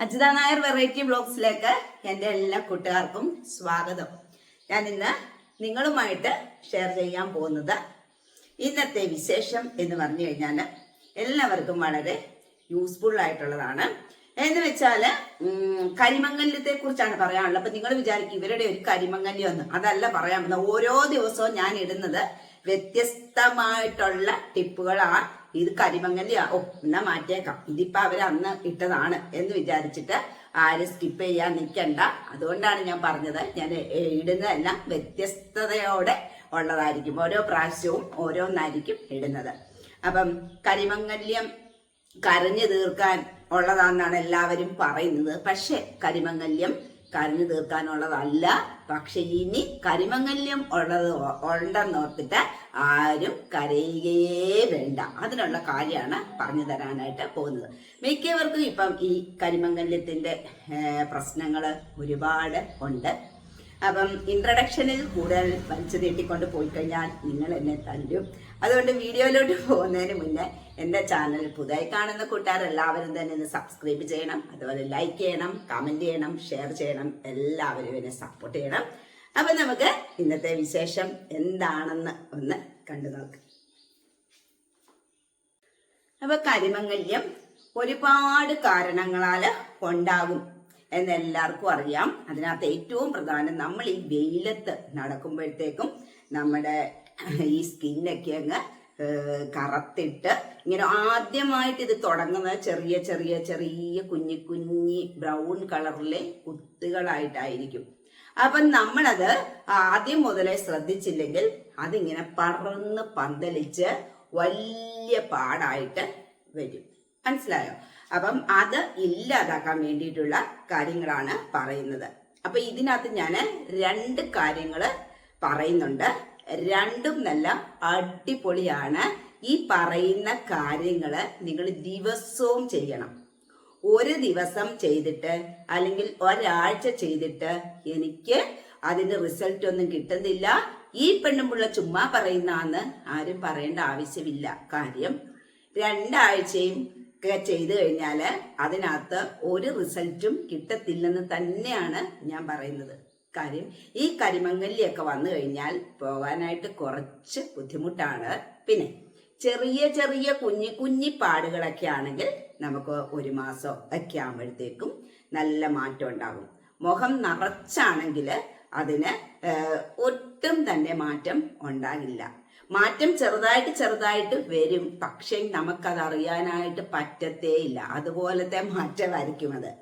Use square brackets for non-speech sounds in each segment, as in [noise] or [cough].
Ajitha Nair variety ബ്ലോഗ്സിലേക്ക് എന്റെ എല്ലാ കൂട്ടുകാർക്കും സ്വാഗതം. ഞാൻ ഇന്ന് നിങ്ങളുമായിട്ട് ഷെയർ ചെയ്യാൻ പോകുന്നത് ഇന്നത്തെ വിശേഷം എന്ന് പറഞ്ഞു കഴിഞ്ഞാൽ എല്ലാവർക്കും വളരെ യൂസ്ഫുൾ ആയിട്ടുള്ളതാണ്. എന്ന് വെച്ചാൽ ഉം, കുറിച്ചാണ് പറയാനുള്ളത്. അപ്പൊ നിങ്ങൾ വിചാരിക്കും ഇവരുടെ ഒരു കരിമങ്ങല്യം എന്ന് അതല്ല പറയാൻ പറ്റുന്ന ഓരോ ദിവസവും ഞാൻ ഇടുന്നത് വ്യത്യസ്തമായിട്ടുള്ള ടിപ്പുകളാണ്. ഇത് കരിമങ്ങല്ലിയാ ഓ എന്നാ മാറ്റിയേക്കാം. ഇതിപ്പോ അവർ അന്ന് ഇട്ടതാണ് എന്ന് വിചാരിച്ചിട്ട് ആരും സ്കിപ്പ് ചെയ്യാൻ നിൽക്കണ്ട അതുകൊണ്ടാണ് ഞാൻ പറഞ്ഞത്. ഞാൻ ഇടുന്നതെല്ലാം വ്യത്യസ്തതയോടെ ഉള്ളതായിരിക്കും. ഓരോ പ്രാവശ്യവും ഓരോന്നായിരിക്കും ഇടുന്നത്. അപ്പം കരിമങ്ങല്യം കരഞ്ഞു തീർക്കാൻ ഉള്ളതാണെന്നാണ് എല്ലാവരും പറയുന്നത്. പക്ഷെ കരിമംഗല്യം കരഞ്ഞു തീർക്കാനുള്ളതല്ല. പക്ഷെ ഇനി കരിമംഗല്യം ഉള്ളത് ഉണ്ടെന്നോർത്തിട്ട് ആരും കരയുകയേ വേണ്ട. അതിനുള്ള കാര്യമാണ് പറഞ്ഞു തരാനായിട്ട് പോകുന്നത്. മിക്കവർക്കും ഇപ്പം ഈ കരിമംഗല്യത്തിന്റെ പ്രശ്നങ്ങൾ ഒരുപാട് ഉണ്ട്. അപ്പം ഇൻട്രഡക്ഷനിൽ കൂടുതൽ വലിച്ചു നീട്ടിക്കൊണ്ട് പോയി കഴിഞ്ഞാൽ നിങ്ങൾ എന്നെ തല്ലും. അതുകൊണ്ട് വീഡിയോയിലോട്ട് പോകുന്നതിന് മുന്നേ എന്റെ ചാനൽ പുതുതായി കാണുന്ന കൂട്ടുകാർ എല്ലാവരും തന്നെ ഒന്ന് സബ്സ്ക്രൈബ് ചെയ്യണം. അതുപോലെ ലൈക്ക് ചെയ്യണം കമന്റ് ചെയ്യണം ഷെയർ ചെയ്യണം. എല്ലാവരും എന്നെ സപ്പോർട്ട് ചെയ്യണം. അപ്പം നമുക്ക് ഇന്നത്തെ വിശേഷം എന്താണെന്ന് ഒന്ന് കണ്ടു നോക്കാം. അപ്പൊ കരിമംഗല്യം ഒരുപാട് കാരണങ്ങളാൽ ഉണ്ടാകും. എന്നെല്ലാവർക്കും അറിയാം. അതിനകത്ത് ഏറ്റവും പ്രധാനം നമ്മൾ ഈ വെയിലത്ത് നടക്കുമ്പോഴത്തേക്കും നമ്മുടെ ഈ സ്കിന്നൊക്കെ അങ്ങ് കറത്തിട്ട് ഇങ്ങനെ ആദ്യമായിട്ട് ഇത് തുടങ്ങുന്നത് ചെറിയ ചെറിയ ചെറിയ കുഞ്ഞി കുഞ്ഞി ബ്രൗൺ കളറിലെ കുത്തുകളായിട്ടായിരിക്കും. അപ്പം നമ്മളത് ആദ്യം മുതലേ ശ്രദ്ധിച്ചില്ലെങ്കിൽ അതിങ്ങനെ പറന്ന് പന്തലിച്ച് വലിയ പാടായിട്ട് വരും. മനസ്സിലായോ? അപ്പം അത് ഇല്ലാതാക്കാൻ വേണ്ടിയിട്ടുള്ള കാര്യങ്ങളാണ് പറയുന്നത്. അപ്പൊ ഇതിനകത്ത് ഞാൻ രണ്ട് കാര്യങ്ങൾ പറയുന്നുണ്ട്. രണ്ടും നല്ല അടിപൊളിയാണ് ഈ പറയുന്ന കാര്യങ്ങൾ നിങ്ങൾ ദിവസവും ചെയ്യണം. ഒരു ദിവസം ചെയ്തിട്ട് അല്ലെങ്കിൽ ഒരാഴ്ച ചെയ്തിട്ട് എനിക്ക് അതിന്റെ റിസൾട്ട് ഒന്നും കിട്ടുന്നില്ല. ഈ പെണ്ണുമ്പുള്ള ചുമ്മാ പറയുന്നാന്ന് ആരും പറയേണ്ട ആവശ്യമില്ല. കാര്യം രണ്ടാഴ്ചയും ഒക്കെ ചെയ്തു കഴിഞ്ഞാൽ അതിനകത്ത് ഒരു റിസൾട്ടും കിട്ടത്തില്ലെന്ന് തന്നെയാണ് ഞാൻ പറയുന്നത്. കാര്യം ഈ കരിമങ്ങല്ലിയൊക്കെ വന്നു കഴിഞ്ഞാൽ പോകാനായിട്ട് കുറച്ച് ബുദ്ധിമുട്ടാണ്. പിന്നെ ചെറിയ ചെറിയ കുഞ്ഞി കുഞ്ഞി പാടുകളൊക്കെ ആണെങ്കിൽ നമുക്ക് ഒരു മാസം ഒക്കെ ആകുമ്പോഴത്തേക്കും നല്ല മാറ്റം ഉണ്ടാകും. മുഖം നിറച്ചാണെങ്കിൽ അതിന് ഒട്ടും തന്നെ മാറ്റം ഉണ്ടാകില്ല. മാറ്റം ചെറുതായിട്ട് ചെറുതായിട്ട് വരും. പക്ഷേ നമുക്കത് അറിയാനായിട്ട് പറ്റത്തേയില്ല. അതുപോലത്തെ മാറ്റമായിരിക്കും അത്.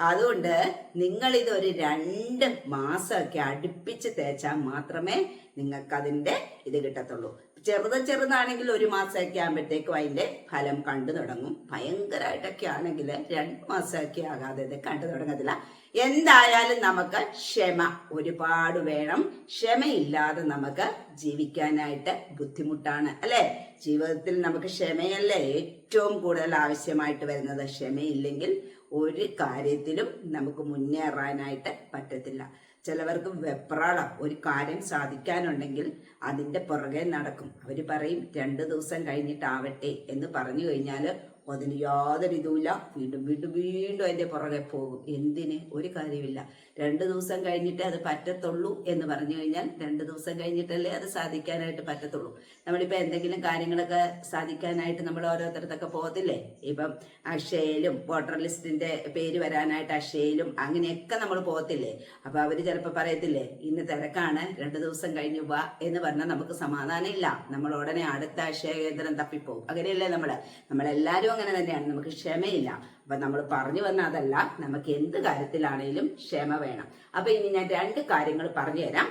അതുകൊണ്ട് നിങ്ങൾ ഇതൊരു രണ്ട് മാസമൊക്കെ അടുപ്പിച്ച് തേച്ചാൽ മാത്രമേ നിങ്ങൾക്ക് അതിന്റെ ഇത് കിട്ടത്തുള്ളൂ. ചെറുത് ചെറുതാണെങ്കിൽ ഒരു മാസമൊക്കെ ആകുമ്പോഴത്തേക്കും അതിന്റെ ഫലം കണ്ടു തുടങ്ങും. ഭയങ്കരമായിട്ടൊക്കെ ആണെങ്കിൽ രണ്ട് മാസമൊക്കെ ആകാതെ ഇത് കണ്ടു തുടങ്ങത്തില്ല. എന്തായാലും നമുക്ക് ക്ഷമ ഒരുപാട് വേണം. ക്ഷമയില്ലാതെ നമുക്ക് ജീവിക്കാനായിട്ട് ബുദ്ധിമുട്ടാണ് അല്ലെ? ജീവിതത്തിൽ നമുക്ക് ക്ഷമയല്ലേ ഏറ്റവും കൂടുതൽ ആവശ്യമായിട്ട് വരുന്നത്? ക്ഷമയില്ലെങ്കിൽ ഒരു കാര്യത്തിലും നമുക്ക് മുന്നേറാനായിട്ട് പറ്റത്തില്ല. ചിലവർക്ക് വെപ്രാളം ഒരു കാര്യം സാധിക്കാനുണ്ടെങ്കിൽ അതിന്റെ പുറകെ നടക്കും. അവർ പറയും രണ്ട് ദിവസം കഴിഞ്ഞിട്ടാവട്ടെ എന്ന് പറഞ്ഞു കഴിഞ്ഞാൽ അതിന് യാതൊരു ഇതുമില്ല. വീണ്ടും വീണ്ടും വീണ്ടും അതിന്റെ പുറകെ പോകും. എന്തിന്? ഒരു കാര്യമില്ല. രണ്ട് ദിവസം കഴിഞ്ഞിട്ടേ അത് പറ്റത്തുള്ളൂ എന്ന് പറഞ്ഞു കഴിഞ്ഞാൽ രണ്ട് ദിവസം കഴിഞ്ഞിട്ടല്ലേ അത് സാധിക്കാനായിട്ട് പറ്റത്തുള്ളൂ. നമ്മളിപ്പോൾ എന്തെങ്കിലും കാര്യങ്ങളൊക്കെ സാധിക്കാനായിട്ട് നമ്മൾ ഓരോരുത്തരത്തൊക്കെ പോകത്തില്ലേ? ഇപ്പം അക്ഷയയിലും വോട്ടർ ലിസ്റ്റിന്റെ പേര് വരാനായിട്ട് അക്ഷയയിലും അങ്ങനെയൊക്കെ നമ്മൾ പോകത്തില്ലേ? അപ്പോൾ അവർ ചിലപ്പോൾ പറയത്തില്ലേ ഇന്ന് തിരക്കാണ് രണ്ട് ദിവസം കഴിഞ്ഞു വാ എന്ന് പറഞ്ഞാൽ നമുക്ക് സമാധാനം ഇല്ല. നമ്മൾ ഉടനെ അടുത്ത അക്ഷയ കേന്ദ്രം തപ്പിപ്പോകും. അങ്ങനെയല്ലേ നമ്മൾ നമ്മളെല്ലാവരും അങ്ങനെ തന്നെയാണ്. നമുക്ക് ക്ഷമയില്ല. അപ്പൊ നമ്മൾ പറഞ്ഞു വന്ന അതല്ല. നമുക്ക് എന്ത് കാര്യത്തിലാണേലും ക്ഷമ വേണം. അപ്പൊ ഇനി ഞാൻ രണ്ട് കാര്യങ്ങൾ പറഞ്ഞു തരാം.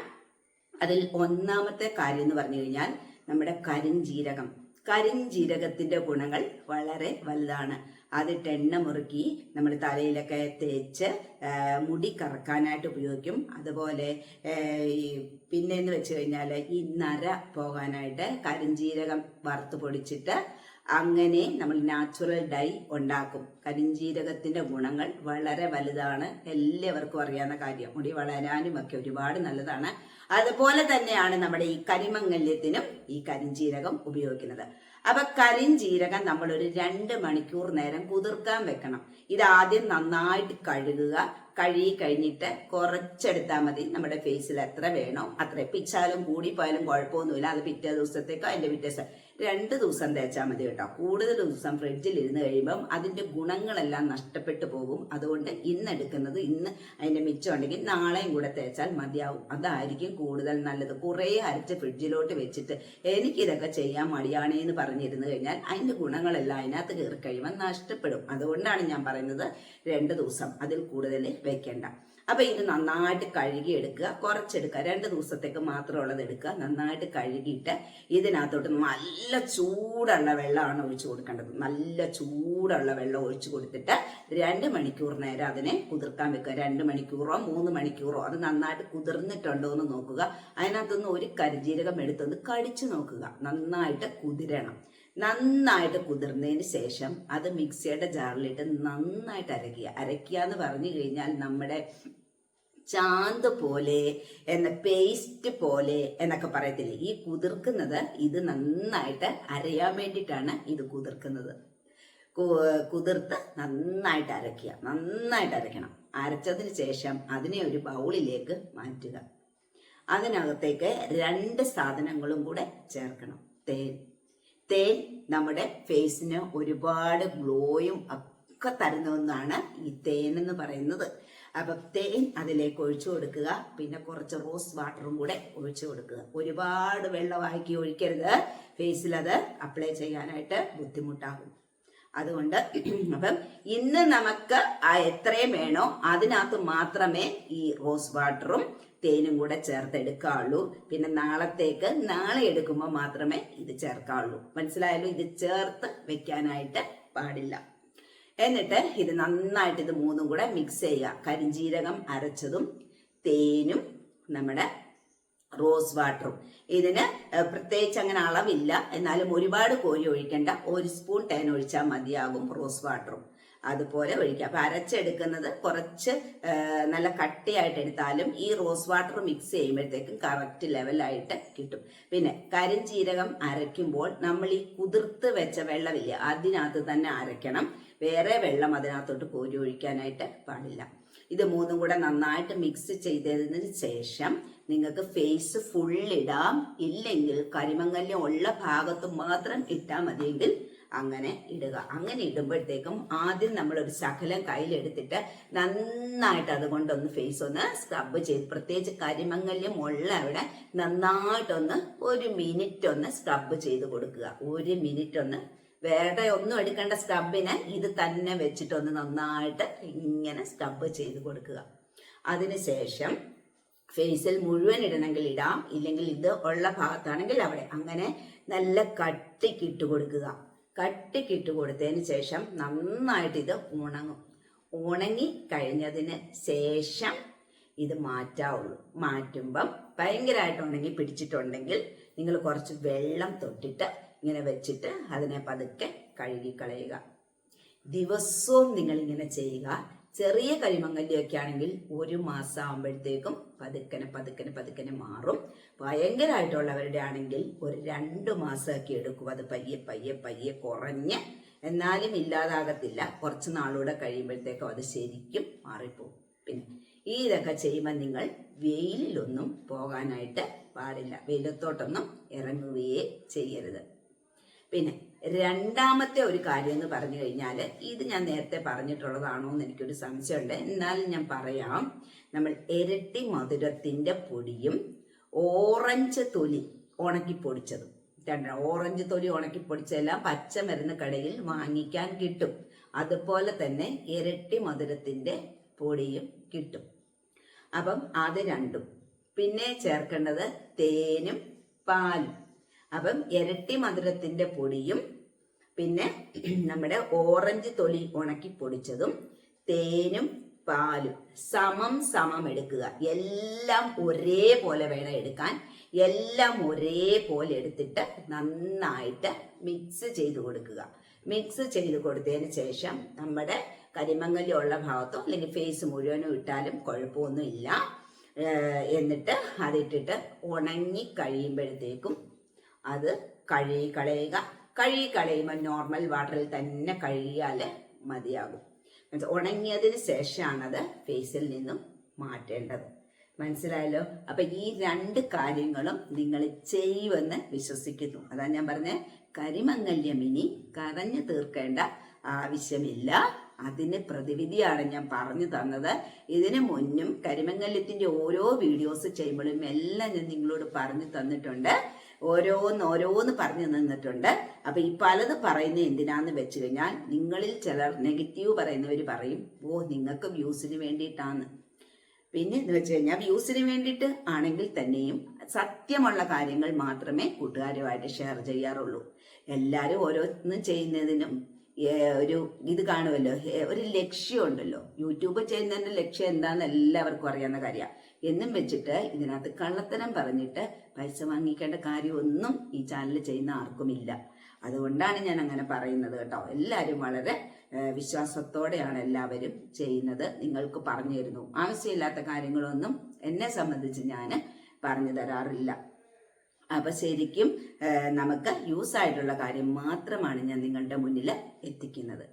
അതിൽ ഒന്നാമത്തെ കാര്യം എന്ന് പറഞ്ഞു കഴിഞ്ഞാൽ നമ്മുടെ കരിഞ്ജീരകം കരിഞ്ജീരകത്തിന്റെ ഗുണങ്ങൾ വളരെ വലുതാണ്. അതിട്ട് എണ്ണ മുറുക്കി നമ്മൾ തലയിലൊക്കെ തേച്ച് മുടി കറക്കാനായിട്ട് ഉപയോഗിക്കും. അതുപോലെ ഈ പിന്നെന്ന് വെച്ച് കഴിഞ്ഞാൽ ഈ നര പോകാനായിട്ട് കരിഞ്ജീരകം വറുത്ത് പൊടിച്ചിട്ട് അങ്ങനെ നമ്മൾ നാച്ചുറൽ ഡൈ ഉണ്ടാക്കും. കരിഞ്ജീരകത്തിന്റെ ഗുണങ്ങൾ വളരെ വലുതാണ്. എല്ലാവർക്കും അറിയാവുന്ന കാര്യം. മുടി വളരാനും ഒക്കെ ഒരുപാട് നല്ലതാണ്. അതുപോലെ തന്നെയാണ് നമ്മുടെ ഈ കരിമംഗല്യത്തിനും ഈ കരിഞ്ജീരകം ഉപയോഗിക്കുന്നത്. അപ്പൊ കരിഞ്ചീരകം നമ്മൾ ഒരു രണ്ട് മണിക്കൂർ നേരം കുതിർക്കാൻ വെക്കണം. ഇത് ആദ്യം നന്നായിട്ട് കഴുകുക. കഴുകി കഴിഞ്ഞിട്ട് കുറച്ചെടുത്താൽ മതി. നമ്മുടെ ഫേസിൽ എത്ര വേണോ അത്ര പിച്ചാലും കൂടിപ്പോയാലും കുഴപ്പമൊന്നുമില്ല. അത് പിറ്റേ ദിവസത്തേക്കോ അതിന്റെ പിറ്റേ രണ്ട് ദിവസം തേച്ചാൽ മതി കേട്ടോ. കൂടുതൽ ദിവസം ഫ്രിഡ്ജിൽ ഇരുന്ന് കഴിയുമ്പം അതിന്റെ ഗുണങ്ങളെല്ലാം നഷ്ടപ്പെട്ടു പോകും. അതുകൊണ്ട് ഇന്ന് എടുക്കുന്നത് ഇന്ന് അതിന്റെ മിച്ചം ഉണ്ടെങ്കിൽ നാളെയും കൂടെ തേച്ചാൽ മതിയാവും. അതായിരിക്കും കൂടുതൽ നല്ലത്. കുറേ അരച്ച് ഫ്രിഡ്ജിലോട്ട് വെച്ചിട്ട് എനിക്കിതൊക്കെ ചെയ്യാൻ മടിയാണേ എന്ന് പറഞ്ഞിരുന്നു കഴിഞ്ഞാൽ അതിന്റെ ഗുണങ്ങളെല്ലാം അതിനകത്ത് കയറി കഴിയുമ്പോൾ നഷ്ടപ്പെടും. അതുകൊണ്ടാണ് ഞാൻ പറയുന്നത് രണ്ട് ദിവസം അതിൽ കൂടുതൽ വെക്കേണ്ട. അപ്പൊ ഇത് നന്നായിട്ട് കഴുകി എടുക്കുക കുറച്ചെടുക്കുക. രണ്ട് ദിവസത്തേക്ക് മാത്രമുള്ളത് എടുക്കുക. നന്നായിട്ട് കഴുകിയിട്ട് ഇതിനകത്തോട്ട് നല്ല ചൂടുള്ള വെള്ളമാണ് ഒഴിച്ചു കൊടുക്കേണ്ടത്. നല്ല ചൂടുള്ള വെള്ളം ഒഴിച്ചു കൊടുത്തിട്ട് രണ്ട് മണിക്കൂർ നേരം അതിനെ കുതിർക്കാൻ വെക്കുക. രണ്ട് മണിക്കൂറോ മൂന്ന് മണിക്കൂറോ അത് നന്നായിട്ട് കുതിർന്നിട്ടുണ്ടോ എന്ന് നോക്കുക. അതിനകത്തുനിന്ന് ഒരു കരിജീരകം എടുത്തൊന്ന് കടിച്ചു നോക്കുക. നന്നായിട്ട് കുതിരണം. നന്നായിട്ട് കുതിർന്നതിന് ശേഷം അത് മിക്സിയുടെ ജാറിലിട്ട് നന്നായിട്ട് അരയ്ക്കുക അരയ്ക്കുക എന്ന് പറഞ്ഞു കഴിഞ്ഞാൽ നമ്മുടെ ചാന്ത് പോലെ എന്ന പേസ്റ്റ് പോലെ എന്നൊക്കെ പറയത്തില്ലേ? ഈ കുതിർക്കുന്നത് ഇത് നന്നായിട്ട് അരയാൻ വേണ്ടിയിട്ടാണ് ഇത് കുതിർക്കുന്നത്. കുതിർത്ത് നന്നായിട്ട് അരയ്ക്കുക. നന്നായിട്ട് അരയ്ക്കണം. അരച്ചതിന് ശേഷം അതിനെ ഒരു ബൗളിലേക്ക് മാറ്റുക. അതിനകത്തേക്ക് രണ്ട് സാധനങ്ങളും കൂടെ ചേർക്കണം. തേൻ. തേൻ നമ്മുടെ ഫേസിന് ഒരുപാട് ഗ്ലോയും ഒക്കെ തരുന്ന ഒന്നാണ് ഈ തേൻ എന്ന് പറയുന്നത്. അപ്പൊ തേൻ അതിലേക്ക് ഒഴിച്ചു കൊടുക്കുക. പിന്നെ കുറച്ച് റോസ് വാട്ടറും കൂടെ ഒഴിച്ചു കൊടുക്കുക. ഒരുപാട് വെള്ളമാക്കി ഒഴിക്കരുത്. ഫേസിൽ അത് അപ്ലൈ ചെയ്യാനായിട്ട് ബുദ്ധിമുട്ടാകും. അതുകൊണ്ട് [clears throat] അപ്പം ഇന്ന് നമുക്ക് എത്രയും വേണോ അതിനകത്ത് മാത്രമേ ഈ റോസ് വാട്ടറും തേനും കൂടെ ചേർത്തെടുക്കാവുള്ളൂ. പിന്നെ നാളത്തേക്ക് നാളെ എടുക്കുമ്പോൾ മാത്രമേ ഇത് ചേർക്കാവുള്ളൂ. മനസ്സിലായാലും ഇത് ചേർത്ത് വെക്കാനായിട്ട് പാടില്ല. എന്നിട്ട് ഇത് നന്നായിട്ട് ഇത് മൂന്നും കൂടെ മിക്സ് ചെയ്യുക. കരിഞ്ജീരകം അരച്ചതും തേനും നമ്മുടെ റോസ് വാട്ടറും ഇതിന് പ്രത്യേകിച്ച് അങ്ങനെ അളവില്ല. എന്നാലും ഒരുപാട് കോരി ഒഴിക്കേണ്ട. ഒരു സ്പൂൺ തേൻ ഒഴിച്ചാൽ മതിയാകും റോസ് വാട്ടറും അതുപോലെ ഒഴിക്കുക. അപ്പൊ അരച്ചെടുക്കുന്നത് കുറച്ച് നല്ല കട്ടിയായിട്ട് എടുത്താലും ഈ റോസ് വാട്ടർ മിക്സ് ചെയ്യുമ്പോഴത്തേക്കും കറക്റ്റ് ലെവലായിട്ട് കിട്ടും. പിന്നെ കരിഞ്ജീരകം അരയ്ക്കുമ്പോൾ നമ്മൾ ഈ കുതിർത്ത് വെച്ച വെള്ളമില്ല അതിനകത്ത് തന്നെ അരയ്ക്കണം. വേറെ വെള്ളം അതിനകത്തോട്ട് കോരി ഒഴിക്കാനായിട്ട് പാടില്ല. ഇത് മൂന്നും കൂടെ നന്നായിട്ട് മിക്സ് ചെയ്തതിന് ശേഷം നിങ്ങൾക്ക് ഫേസ് ഫുൾ ഇടാം. ഇല്ലെങ്കിൽ കരിമങ്ങല്യം ഉള്ള ഭാഗത്ത് മാത്രം ഇട്ടാൽ മതിയെങ്കിൽ അങ്ങനെ ഇടുക. അങ്ങനെ ഇടുമ്പോഴത്തേക്കും ആദ്യം നമ്മൾ ഒരു ശകലം കയ്യിലെടുത്തിട്ട് നന്നായിട്ട് അതുകൊണ്ടൊന്ന് ഫേസ് ഒന്ന് സ്ക്രബ് ചെയ്ത് പ്രത്യേകിച്ച് കരിമങ്ങല്യം ഉള്ള അവിടെ നന്നായിട്ടൊന്ന് ഒരു മിനിറ്റ് ഒന്ന് സ്ക്രബ് ചെയ്ത് കൊടുക്കുക. ഒരു മിനിറ്റ് ഒന്ന് വേറെ ഒന്നും എടുക്കേണ്ട സ്റ്റബിന് ഇത് തന്നെ വെച്ചിട്ട് ഒന്ന് നന്നായിട്ട് ഇങ്ങനെ സ്ക്രബ് ചെയ്ത് കൊടുക്കുക. അതിനുശേഷം ഫേസിൽ മുഴുവൻ ഇടണമെങ്കിൽ ഇടാം. ഇല്ലെങ്കിൽ ഇത് ഉള്ള ഭാഗത്താണെങ്കിൽ അവിടെ. അങ്ങനെ നല്ല കട്ടിക്കിട്ട് കൊടുക്കുക. കട്ടിക്കിട്ട് കൊടുത്തതിന് ശേഷം നന്നായിട്ട് ഇത് ഉണങ്ങും. ഉണങ്ങി കഴിഞ്ഞതിന് ശേഷം ഇത് മാറ്റാവുള്ളൂ. മാറ്റുമ്പം ഭയങ്കരമായിട്ട് ഉണങ്ങി പിടിച്ചിട്ടുണ്ടെങ്കിൽ നിങ്ങൾ കുറച്ച് വെള്ളം തൊട്ടിട്ട് ഇങ്ങനെ വെച്ചിട്ട് അതിനെ പതുക്കെ കഴുകി കളയുക. ദിവസവും നിങ്ങൾ ഇങ്ങനെ ചെയ്യുക. ചെറിയ കരിമങ്ങല്യൊക്കെ ആണെങ്കിൽ ഒരു മാസം ആകുമ്പോഴത്തേക്കും പതുക്കനെ പതുക്കനെ പതുക്കനെ മാറും. ഭയങ്കരമായിട്ടുള്ളവരുടെ ആണെങ്കിൽ ഒരു രണ്ട് മാസമൊക്കെ എടുക്കും. അത് പയ്യെ പയ്യെ പയ്യെ കുറഞ്ഞ് എന്നാലും ഇല്ലാതാകത്തില്ല. കുറച്ച് നാളൂടെ കഴിയുമ്പോഴത്തേക്കും അത് ശരിക്കും മാറിപ്പോകും പിന്നെ ഈ ഇതൊക്കെ ചെയ്യുമ്പോൾ നിങ്ങൾ വെയിലിലൊന്നും പോകാനായിട്ട് പാടില്ല. വെയിലത്തോട്ടൊന്നും ഇറങ്ങുകയേ ചെയ്യരുത്. പിന്നെ രണ്ടാമത്തെ ഒരു കാര്യം എന്ന് പറഞ്ഞു കഴിഞ്ഞാൽ ഇത് ഞാൻ നേരത്തെ പറഞ്ഞിട്ടുള്ളതാണോ എന്ന് എനിക്കൊരു സംശയമുണ്ട്. എന്നാലും ഞാൻ പറയാം. നമ്മൾ ഇരട്ടി മധുരത്തിന്റെ പൊടിയും ഓറഞ്ച് തൊലി ഉണക്കി ഉണക്കിപ്പൊടിച്ചതും രണ്ട് ഓറഞ്ച് തൊലി ഉണക്കി പൊടിച്ചതെല്ലാം പച്ചമരുന്ന് കടയിൽ വാങ്ങിക്കാൻ കിട്ടും. അതുപോലെ തന്നെ ഇരട്ടി മധുരത്തിന്റെ പൊടിയും കിട്ടും. അപ്പം അത് രണ്ടും. പിന്നെ ചേർക്കേണ്ടത് തേനും പാലും. അപ്പം ഇരട്ടി മധുരത്തിന്റെ പൊടിയും പിന്നെ നമ്മുടെ ഓറഞ്ച് തൊലി ഉണക്കി പൊടിച്ചതും തേനും പാലും സമം സമം എടുക്കുക. എല്ലാം ഒരേപോലെ വേണം എടുക്കാൻ. എല്ലാം ഒരേപോലെ എടുത്തിട്ട് നന്നായിട്ട് മിക്സ് ചെയ്ത് കൊടുക്കുക. മിക്സ് ചെയ്ത് കൊടുത്തതിന് ശേഷം നമ്മുടെ കരിമങ്ങലി ഉള്ള ഭാഗത്തോ അല്ലെങ്കിൽ ഫേസ് മുഴുവനും ഇട്ടാലും കുഴപ്പമൊന്നുമില്ല. എന്നിട്ട് അതിട്ടിട്ട് ഉണങ്ങി കഴിയുമ്പോഴത്തേക്കും അത് കഴുകി കളയുക. കഴുകി കളയുമ്പോൾ നോർമൽ വാട്ടറിൽ തന്നെ കഴുകിയാൽ മതിയാകും. മീൻസ് ഉണങ്ങിയതിന് ശേഷമാണത് ഫേസിൽ നിന്നും മാറ്റേണ്ടത്. മനസ്സിലായല്ലോ? അപ്പൊ ഈ രണ്ട് കാര്യങ്ങളും നിങ്ങൾ ചെയ്യുമെന്ന് വിശ്വസിക്കുന്നു. അതാ ഞാൻ പറഞ്ഞ കരിമങ്ങല്യം ഇനി കരഞ്ഞു തീർക്കേണ്ട ആവശ്യമില്ല. അതിന് പ്രതിവിധിയാണ് ഞാൻ പറഞ്ഞു തന്നത്. ഇതിന് മുന്നും കരിമങ്ങല്യത്തിന്റെ ഓരോ വീഡിയോസ് ചെയ്യുമ്പോഴും എല്ലാം ഞാൻ നിങ്ങളോട് പറഞ്ഞു തന്നിട്ടുണ്ട്. ഓരോന്ന് ഓരോന്ന് പറഞ്ഞു നിന്നിട്ടുണ്ട്. അപ്പൊ ഈ പലത് പറയുന്നത് എന്തിനാന്ന് വെച്ച് കഴിഞ്ഞാൽ നിങ്ങളിൽ ചിലർ നെഗറ്റീവ് പറയുന്നവർ പറയും ഓ നിങ്ങൾക്ക് വ്യൂസിന് വേണ്ടിയിട്ടാണ് പിന്നെ എന്ന് വെച്ച് കഴിഞ്ഞാൽ വ്യൂസിന് വേണ്ടിയിട്ട് ആണെങ്കിൽ തന്നെയും സത്യമുള്ള കാര്യങ്ങൾ മാത്രമേ കൂട്ടുകാരുമായിട്ട് ഷെയർ ചെയ്യാറുള്ളൂ. എല്ലാവരും ഓരോന്ന് ചെയ്യുന്നതിനും ഒരു ഇത് കാണുമല്ലോ ഒരു ലക്ഷ്യമുണ്ടല്ലോ യൂട്യൂബ് ചെയ്യുന്നതിന്റെ ലക്ഷ്യം എന്താണെന്ന് എല്ലാവർക്കും അറിയാവുന്ന കാര്യമാണ് എന്നും വെച്ചിട്ട് ഇതിനകത്ത് കള്ളത്തരം പറഞ്ഞിട്ട് പൈസ വാങ്ങിക്കേണ്ട കാര്യമൊന്നും ഈ ചാനൽ ചെയ്യുന്ന ആർക്കുമില്ല. അതുകൊണ്ടാണ് ഞാൻ അങ്ങനെ പറയുന്നത് കേട്ടോ. എല്ലാവരും വളരെ വിശ്വാസത്തോടെയാണ് എല്ലാവരും ചെയ്യുന്നത്. നിങ്ങൾക്ക് പറഞ്ഞു തരുന്നു. ആവശ്യമില്ലാത്ത കാര്യങ്ങളൊന്നും എന്നെ സംബന്ധിച്ച് ഞാൻ പറഞ്ഞു തരാറില്ല. അപ്പൊ ശരിക്കും നമുക്ക് യൂസ് ആയിട്ടുള്ള കാര്യം മാത്രമാണ് ഞാൻ നിങ്ങളുടെ മുന്നിൽ എത്തിക്കുന്നത്.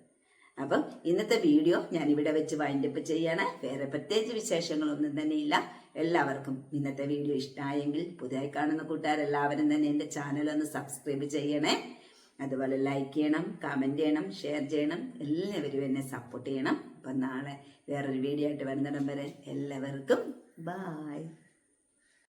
അപ്പം ഇന്നത്തെ വീഡിയോ ഞാൻ ഇവിടെ വെച്ച് വൈൻഡപ്പ് ചെയ്യാണ്. വേറെ പ്രത്യേകിച്ച് വിശേഷങ്ങളൊന്നും തന്നെയില്ല. എല്ലാവർക്കും ഇന്നത്തെ വീഡിയോ ഇഷ്ടമായെങ്കിൽ പുതിയതായി കാണുന്ന കൂട്ടുകാരെല്ലാവരും തന്നെ എന്റെ ചാനൽ ഒന്ന് സബ്സ്ക്രൈബ് ചെയ്യണേ. അതുപോലെ ലൈക്ക് ചെയ്യണം കമന്റ് ചെയ്യണം ഷെയർ ചെയ്യണം. എല്ലാവരും എന്നെ സപ്പോർട്ട് ചെയ്യണം. അപ്പം നാളെ വേറൊരു വീഡിയോ ആയിട്ട് വരുന്നിടം വരെ എല്ലാവർക്കും ബായ്